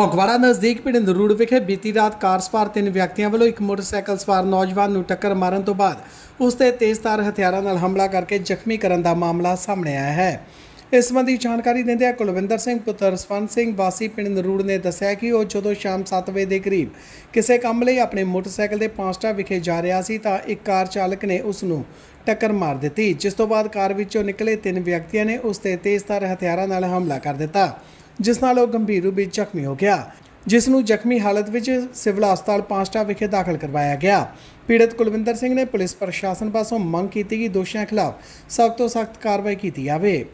ਫਗਵਾੜਾ ਨਜ਼ਦੀਕ ਪਿੰਡ ਨਰੂੜ ਵਿਖੇ ਬੀਤੀ ਰਾਤ ਕਾਰ ਸਵਾਰ ਤਿੰਨ ਵਿਅਕਤੀਆਂ ਵੱਲੋਂ ਇੱਕ ਮੋਟਰਸਾਈਕਲ ਸਵਾਰ ਨੌਜਵਾਨ ਨੂੰ ਟੱਕਰ ਮਾਰਨ ਤੋਂ ਬਾਅਦ ਉਸ ਤੇ ਤੇਜ਼ਧਾਰ ਹਥਿਆਰਾਂ ਨਾਲ ਹਮਲਾ ਕਰਕੇ ਜ਼ਖਮੀ ਕਰਨ ਦਾ ਮਾਮਲਾ ਸਾਹਮਣੇ ਆਇਆ ਹੈ। ਇਸ ਸੰਬੰਧੀ ਜਾਣਕਾਰੀ ਦਿੰਦਿਆਂ ਕੁਲਵਿੰਦਰ ਸਿੰਘ, ਪੁੱਤਰ ਸਵੰਤ ਸਿੰਘ, ਵਾਸੀ ਪਿੰਡ ਨਰੂੜ ਨੇ ਦੱਸਿਆ ਕਿ ਉਹ ਜਦੋਂ ਸ਼ਾਮ 7 ਵਜੇ ਦੇ ਕਰੀਬ ਕਿਸੇ ਕੰਮ ਲਈ ਆਪਣੇ ਮੋਟਰਸਾਈਕਲ ਦੇ ਪਾਂਸਟਾ ਵਿਖੇ ਜਾ ਰਿਹਾ ਸੀ ਤਾਂ ਇੱਕ ਕਾਰ ਚਾਲਕ ਨੇ ਉਸ ਨੂੰ ਟੱਕਰ ਮਾਰ ਦਿੱਤੀ, ਜਿਸ ਤੋਂ ਬਾਅਦ ਕਾਰ ਵਿੱਚੋਂ ਨਿਕਲੇ ਤਿੰਨ ਵਿਅਕਤੀਆਂ ਨੇ ਉਸ ਤੇ ਤੇਜ਼ਧਾਰ ਹਥਿਆਰਾਂ ਨਾਲ ਹਮਲਾ ਕਰ ਦਿੱਤਾ। ਜਿਸ ਨਾਲ ਉਹ ਗੰਭੀਰ ਰੂਪ ਵਿੱਚ ਜ਼ਖਮੀ ਹੋ ਗਿਆ ਜਿਸ ਨੂੰ ਜ਼ਖਮੀ ਹਾਲਤ ਵਿੱਚ ਸਿਵਲ ਹਸਪਤਾਲ ਪਾਂਸਟਾ ਵਿਖੇ ਦਾਖਲ ਕਰਵਾਇਆ ਗਿਆ। ਪੀੜਤ ਕੁਲਵਿੰਦਰ ਸਿੰਘ ਨੇ ਪੁਲਿਸ ਪ੍ਰਸ਼ਾਸਨ ਪਾਸੋਂ ਮੰਗ ਕੀਤੀ ਕਿ ਦੋਸ਼ੀਆਂ ਖਿਲਾਫ ਸਖਤ ਤੋਂ ਸਖਤ ਕਾਰਵਾਈ ਕੀਤੀ ਜਾਵੇ।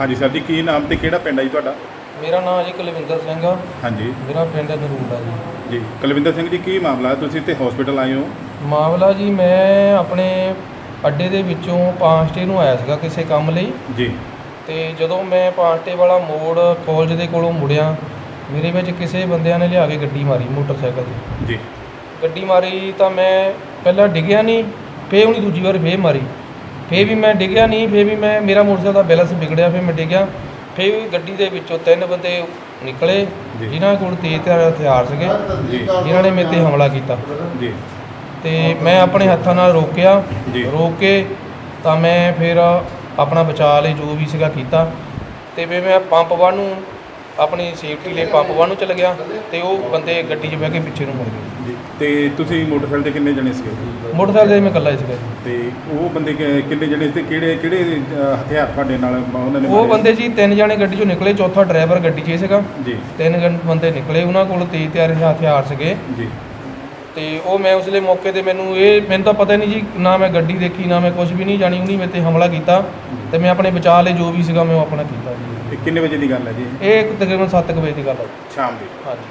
ਹਾਂਜੀ ਸਰ ਜੀ ਕੀ ਨਾਮ ਤੇ ਕਿਹੜਾ ਪਿੰਡ ਹੈ ਜੀ ਤੁਹਾਡਾ? ਮੇਰਾ ਨਾਮ ਜੀ ਕੁਲਵਿੰਦਰ ਸਿੰਘ ਆ। ਹਾਂਜੀ। ਮੇਰਾ ਪਿੰਡ ਨਰੂਲ ਆ ਜੀ। ਜੀ ਕੁਲਵਿੰਦਰ ਸਿੰਘ ਜੀ ਕੀ ਮਾਮਲਾ? ਹੈ ਤੁਸੀਂ ਤੇ ਹਸਪੀਟਲ ਆਏ ਹੋ? ਮਾਮਲਾ ਜੀ ਮੈਂ ਆਪਣੇ ਅੱਡੇ ਦੇ ਵਿੱਚੋਂ ਪਾਂਸਟੇ ਨੂੰ ਆਇਆ ਸੀਗਾ ਕਿਸੇ ਕੰਮ ਲਈ। ਜੀ। ਤੇ ਜਦੋਂ ਮੈਂ ਪਾਂਸਟੇ ਵਾਲਾ ਮੋੜ ਕਾਲਜ ਦੇ ਕੋਲੋਂ ਮੁੜਿਆ ਮੇਰੇ ਵਿੱਚ ਕਿਸੇ ਬੰਦਿਆਂ ਨੇ ਲਿਆ ਕੇ ਗੱਡੀ ਮਾਰੀ ਮੋਟਰਸਾਈਕਲ ਦੀ। ਜੀ। ਗੱਡੀ ਮਾਰੀ ਤਾਂ ਮੈਂ ਪਹਿਲਾਂ ਡਿੱਗਿਆ ਨਹੀਂ ਫੇਰ ਉਹਨੇ ਦੂਜੀ ਵਾਰ ਫੇਰ ਮਾਰੀ। ਫੇਰ ਵੀ ਮੈਂ ਡਿੱਗਿਆ ਨਹੀਂ ਫੇਰ ਵੀ ਮੈਂ ਮੇਰਾ ਮੋਟਰਸਾਈਕਲ ਦਾ ਬੈਲੈਂਸ ਵਿਗੜਿਆ ਫੇਰ ਮੈਂ ਡਿੱਗਿਆ। ਫੇਰ ਵੀ ਗੱਡੀ ਦੇ ਵਿੱਚੋਂ ਤਿੰਨ ਬੰਦੇ ਨਿਕਲੇ। ਜਿਨ੍ਹਾਂ ਕੋਲ ਤੇਜ਼ ਧਾਰ ਹਥਿਆਰ ਸੀਗੇ ਜਿਨ੍ਹਾਂ ਨੇ ਮੇਰੇ ਤੇ ਹਮਲਾ ਕੀਤਾ। ਜੀ। ਤੇ ਮੈਂ ਆਪਣੇ ਹੱਥਾਂ ਨਾਲ ਰੋਕਿਆ। ਰੋਕ ਕੇ ਤਾਂ ਮੈਂ ਫਿਰ ਆਪਣਾ ਬਚਾਅ ਲਈ ਜੋ ਵੀ ਸੀਗਾ ਕੀਤਾ। ਤੇ ਫਿਰ ਮੈਂ ਪੰਪ ਵੱਲ ਨੂੰ ਆਪਣੀ ਸੇਫਟੀ ਲਈ ਪੰਪ ਵੱਲ ਨੂੰ ਚਲ ਗਿਆ ਤੇ ਉਹ ਬੰਦੇ ਗੱਡੀ 'ਚ ਬਹਿ ਕੇ ਪਿੱਛੇ ਨੂੰ ਮੁੜ ਗਏ। ਤੇ ਤੁਸੀਂ ਮੋਟਰਸਾਈਕਲ ਤੇ ਕਿੰਨੇ ਜਣੇ ਸੀਗੇ? ਮੋਟਰਸਾਈਕਲ ਤੇ ਮੈਂ ਇਕੱਲਾ ਹੀ ਸੀਗਾ ਜੀ। ਤੇ ਉਹ ਬੰਦੇ ਕਿ- ਕਿੰਨੇ ਜਣੇ ਸੀ? ਕਿਹੜੇ ਕਿਹੜੇ ਅ, ਹਥਿਆਰ ਤੁਹਾਡੇ ਨਾਲ ਉਹਨਾਂ ਨੇ ਉਹ ਮਾਰੇ? ਬੰਦੇ ਜੀ ਤਿੰਨ ਜਾਣੇ ਗੱਡੀ 'ਚੋਂ ਨਿਕਲੇ ਚੌਥਾ ਡਰਾਈਵਰ ਗੱਡੀ 'ਚ ਹੀ ਸੀਗਾ। ਜੀ। ਤਿੰਨ ਗੰ- ਬੰਦੇ ਨਿਕਲੇ ਉਹਨਾਂ ਕੋਲ ਤੇਜ਼ ਤਿਆਰ ਹਥਿਆਰ ਸੀਗੇ। ਜੀ। ਤੇ ਉਹ ਮੈਂ ਉਸਲੇ ਮੌਕੇ ਤੇ ਮੈਨੂੰ ਇਹ ਮੈਨੂੰ ਤਾਂ ਪਤਾ ਨਹੀਂ ਜੀ ਨਾ ਮੈਂ ਗੱਡੀ ਦੇਖੀ ਨਾ ਮੈਂ ਕੁਝ ਵੀ ਨਹੀਂ ਜਾਣੀ ਉਹਨੇ ਮੇਰੇ ਤੇ ਹਮਲਾ ਕੀਤਾ ਤੇ ਮੈਂ ਆਪਣੇ ਬਚਾਅ ਲਈ ਜੋ ਵੀ ਸੀਗਾ ਮੈਂ ਉਹ ਆਪਣਾ ਕੀਤਾ ਜੀ ਤੇ ਕਿੰਨੇ ਵਜੇ ਦੀ ਗੱਲ ਹੈ ਜੀ ਇਹ ਇੱਕ ਤਕਰੀਬਨ 7 ਵਜੇ ਦੀ ਗੱਲ ਹੈ ਸ਼ਾਮ ਦੀ ਹਾਂਜੀ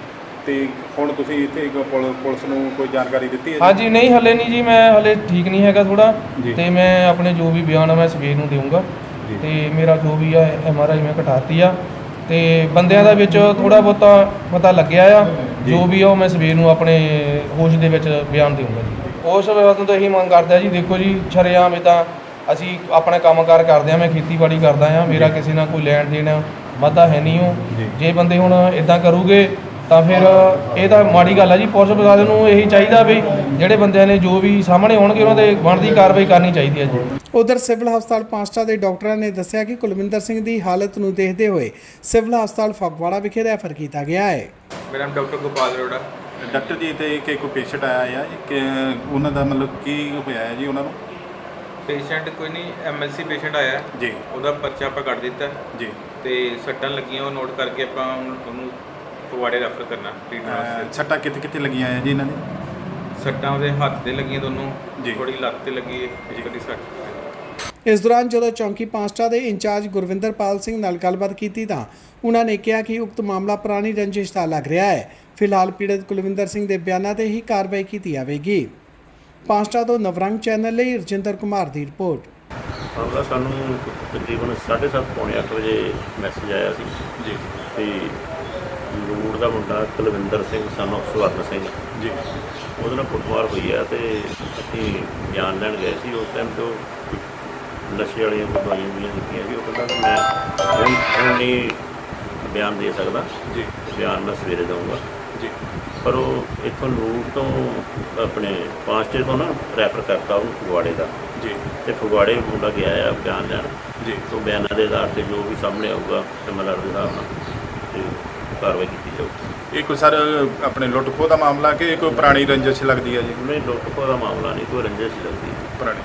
ਤੇ ਹੁਣ ਤੁਸੀਂ ਇੱਥੇ ਇੱਕ ਪੁਲ- ਪੁਲਿਸ ਨੂੰ ਕੋਈ ਜਾਣਕਾਰੀ ਦਿੱਤੀ ਹੈ ਜੀ? ਹਾਂਜੀ ਨਹੀਂ ਹਲੇ ਨਹੀਂ ਜੀ ਮੈਂ ਹਲੇ ਠੀਕ ਨਹੀਂ ਹੈਗਾ ਥੋੜਾ ਜੀ। ਤੇ ਮੈਂ ਆਪਣੇ ਜੋ ਵੀ ਬਿਆਨ ਆ ਮੈਂ ਸਵੇਰ ਨੂੰ ਦੇਵਾਂਗਾ ਜੀ। ਤੇ ਮੇਰਾ ਜੋ ਵੀ ਆ ਐਮ ਆਰ ਆਈ ਮੈਂ ਘਟਾਤੀ ਆ ਤੇ ਬੰਦਿਆਂ ਦਾ ਵਿੱਚ ਥੋੜਾ ਬਹੁਤਾ ਪਤਾ ਲੱਗਿਆ ਆ ਜੀ। ਵੀ ਆ ਉਹ ਮੈਂ ਸਵੇਰ ਨੂੰ ਆਪਣੇ ਹੋਸ਼ ਦੇ ਵਿੱਚ ਬਿਆਨ ਦੇਵਾਂਗਾ ਜੀ ਉਸ ਵੇਲੇ ਤੋਂ ਇਹੀ ਮੰਗ ਕਰਦਾ ਜੀ ਦੇਖੋ ਜੀ ਸ਼ਰੇਆਮ ਇਦਾਂ ਅਸੀਂ ਆਪਣਾ ਕੰਮਕਾਰ ਕਰਦੇ ਆ ਮੈਂ ਖੇਤੀਬਾੜੀ ਕਰਦਾ ਆ ਮੇਰਾ ਕਿਸੇ ਨਾਲ ਕੋਈ ਲੈਣ ਦੇਣ ਵਾਧਾ ਹੈ ਨਹੀਂ। ਉਹ ਜੇ ਬੰਦੇ ਹੁਣ ਇਦਾਂ ਕਰੂਗੇ ਤਾਂ ਫਿਰ ਇਹ ਤਾਂ ਮਾੜੀ ਗੱਲ ਆ ਜੀ ਪੁਲਿਸ ਪ੍ਰਸ਼ਾਸਨ ਨੂੰ ਇਹੀ ਚਾਹੀਦਾ ਵੀ ਜਿਹੜੇ ਬੰਦਿਆਂ ਨੇ ਜੋ ਵੀ ਸਾਹਮਣੇ ਆਉਣਗੇ ਉਹਨਾਂ ਦੇ ਬਣਦੀ ਕਾਰਵਾਈ ਕਰਨੀ ਚਾਹੀਦੀ ਹੈ ਜੀ। ਉਧਰ ਸਿਵਲ ਹਸਪਤਾਲ ਪਾਂਸਟਾ ਦੇ ਡਾਕਟਰਾਂ ਨੇ ਦੱਸਿਆ ਕਿ ਕੁਲਵਿੰਦਰ ਸਿੰਘ ਦੀ ਹਾਲਤ ਨੂੰ ਦੇਖਦੇ ਹੋਏ ਸਿਵਲ ਹਸਪਤਾਲ ਫਗਵਾੜਾ ਵਿਖੇ ਰੈਫਰ ਕੀਤਾ ਗਿਆ ਹੈ। ਮੇਰਾ ਨਾਮ ਡਾਕਟਰ ਗੋਪਾਲ ਅਰੋੜਾ। ਡਾਕਟਰ ਜੀ ਤੇ ਕਿ ਕੋਈ ਪੇਸ਼ੈਂਟ ਆਇਆ ਹੈ ਕਿ ਉਹਨਾਂ ਦਾ ਮਤਲਬ ਕੀ ਹੋਇਆ ਹੈ ਜੀ ਉਹਨਾਂ ਨੂੰ? ਪੇਸ਼ੈਂਟ ਕੋਈ ਨਹੀਂ ਐਮਐਲਸੀ ਪੇਸ਼ੈਂਟ ਆਇਆ। ਜੀ। ਉਹਦਾ ਪਰਚਾ ਆਪਾਂ ਕੱਢ ਦਿੱਤਾ। ਜੀ। ਤੇ ਸੱਟਾਂ ਲੱਗੀਆਂ ਉਹ ਨੋਟ ਕਰਕੇ ਆਪਾਂ ਉਹਨੂੰ ਉਹਨੂੰ ਫਗਵਾੜੇ ਰੈਫਰ ਕਰਨਾ ਟ੍ਰੀਟਮੈਂਟ ਵਾਸਤੇ। ਸੱਟਾਂ ਕਿੱਥੇ ਕਿੱਥੇ ਲੱਗੀਆਂ ਆ ਜੀ ਇਹਨਾਂ ਦੇ ਸੱਟਾਂ ਉਹਦੇ ਹੱਥ ਤੇ ਲੱਗੀਆਂ ਦੋਨੋਂ ਜੀ। ਥੋੜੀ ਲੱਤ ਤੇ ਲੱਗੀ ਹੈ ਦੀ ਸੱਟ ਇਸ ਦੌਰਾਨ ਜਦੋਂ ਚੌਂਕੀ ਪਾਂਸਟਾ ਦੇ ਇੰਚਾਰਜ ਗੁਰਵਿੰਦਰਪਾਲ ਸਿੰਘ ਨਾਲ ਗੱਲਬਾਤ ਕੀਤੀ ਤਾਂ ਉਹਨਾਂ ਨੇ ਕਿਹਾ ਕਿ ਉਕਤ ਮਾਮਲਾ ਪੁਰਾਣੀ ਰੰਜਿਸ਼ ਦਾ ਲੱਗ ਰਿਹਾ ਹੈ। ਫਿਲਹਾਲ ਪੀੜਤ ਕੁਲਵਿੰਦਰ ਸਿੰਘ ਦੇ ਬਿਆਨਾਂ ਤੇ ਹੀ ਕਾਰਵਾਈ ਕੀਤੀ ਜਾਵੇਗੀ। ਪਾਂਸਟਾ ਤੋਂ ਨਵਰੰਗ ਚੈਨਲ ਲਈ ਰਜਿੰਦਰ ਕੁਮਾਰ ਦੀ ਰਿਪੋਰਟ। ਮਾਮਲਾ ਸਾਨੂੰ ਤਕਰੀਬਨ 7:30 ਪੌਣੇ ਅੱਠ ਵਜੇ ਮੈਸੇਜ ਆਇਆ ਸੀ। ਜੀ। ਤੇ ਰੂੜ ਦਾ ਮੁੰਡਾ ਕੁਲਵਿੰਦਰ ਸਿੰਘ ਸਾਨੂੰ ਸਵਰਨ ਸਿੰਘ। ਜੀ। ਉਹਦੇ ਨਾਲ ਫੁੱਟਮਾਰ ਹੋਈ ਆ ਤੇ ਅਸੀਂ ਬਿਆਨ ਲੈਣ ਗਏ ਸੀ। ਉਸ ਟਾਈਮ ਤੋਂ ਨਸ਼ੇ ਵਾਲੀਆਂ ਦਵਾਈਆਂ ਵੀ ਦਿੱਤੀਆਂ ਸੀ। ਉਹ ਕਹਿੰਦਾ ਵੀ ਮੈਂ ਹੁਣ ਹੁਣ ਨਹੀਂ ਬਿਆਨ ਦੇ ਸਕਦਾ। ਜੀ। ਬਿਆਨ ਮੈਂ ਸਵੇਰੇ ਦਊਂਗਾ। ਜੀ। ਪਰ ਉਹ ਇੱਥੋਂ ਰੂੜ ਤੋਂ ਆਪਣੇ ਪਾਂਚਟੇ ਤੋਂ ਨਾ ਰੈਫਰ ਕਰਤਾ ਉਹਨੂੰ ਫਗਵਾੜੇ ਦਾ। ਜੀ। ਤੇ ਫਗਵਾੜੇ ਮੁੰਡਾ ਗਿਆ ਆ ਬਿਆਨ ਲੈਣ। ਜੀ। ਤੋਂ ਬਿਆਨਾਂ ਦੇ ਆਧਾਰ ਤੇ ਜੋ ਵੀ ਸਾਹਮਣੇ ਆਊਗਾ ਐਮਐਲਆਰ ਦੇ ਹਿਸਾਬ ਨਾਲ। ਤੇ ਕਾਰਵਾਈ ਕੀਤੀ ਜਾਊਗੀ। ਇਹ ਕੋਈ ਸਰ ਆਪਣੇ ਲੁੱਟ ਖੋਹ ਦਾ ਮਾਮਲਾ ਕਿ ਇਹ ਕੋਈ ਪੁਰਾਣੀ ਰੰਜਿਸ਼ ਲੱਗਦੀ ਹੈ ਜੀ? ਨਹੀਂ ਲੁੱਟ ਖੋਹ ਦਾ ਮਾਮਲਾ ਨਹੀਂ ਕੋਈ ਰੰਜਿਸ਼ ਲੱਗਦੀ। ਪੁਰਾਣੀ।